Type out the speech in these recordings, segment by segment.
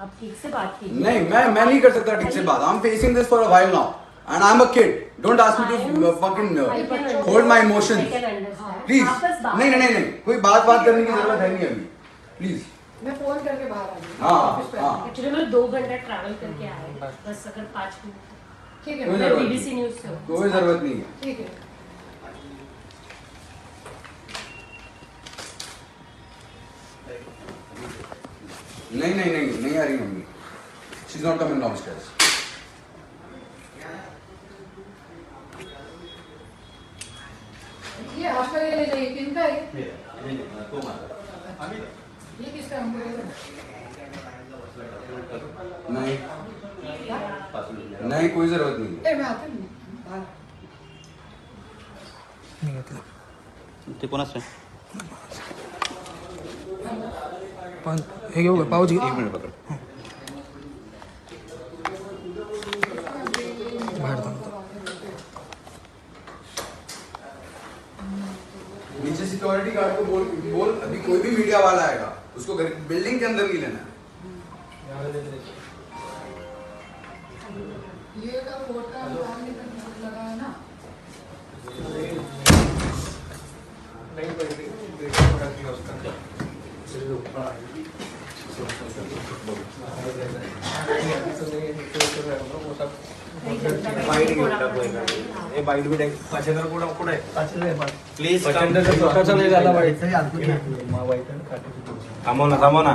आप ठीक से बात कीजिए। नहीं मैं मैं नहीं कर सकता ठीक से बात। I am facing this for a while now and I am a kid don't ask me to fucking hold my emotions please नहीं नहीं नहीं कोई बात बात करने की ज़रूरत है नहीं अभी. प्लीज़ मैं फ़ोन करके बाहर आ गई हाँ, हाँ। एक्चुअली मैं दो घंटा ट्रैवल करके आए बस अगर पाँच मिनट। ठीक है ज़रूरत नहीं। कोई ज़रूरत नहीं है। ठीक है। नहीं नहीं नहीं नहीं आ रही mummy. She is not coming downstairs ये हॉस्पिटल ले जाइए किनका है? ये किसका हमको ले लो। नहीं नहीं कोई ज़रूरत नहीं ए मैं आती हूँ। बाहर। ते कोणाचं आहे हे का पावची एक मिनिट पकड। बाहेर थांबतो नीचे सिक्योरिटी गार्ड को बोल बोल अभी कोई भी मीडिया वाला आएगा उसको घर बिल्डिंग के अंदर नहीं लेना है। ये का फ़ोटो बाहर लगा है ना। बाईट घेऊन टाकू प्लीज थांबव ना थांबव ना.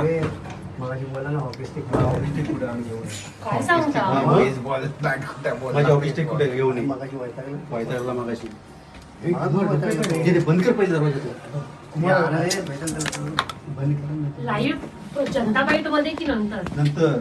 काय सांगता बेसबॉल बॅट कुठे घेऊन ये वैतागला मगाशी. बंद कर पहिले दरवाजा तो. लाईव्ह जनता बाईटमध्ये की नंतर. नंतर.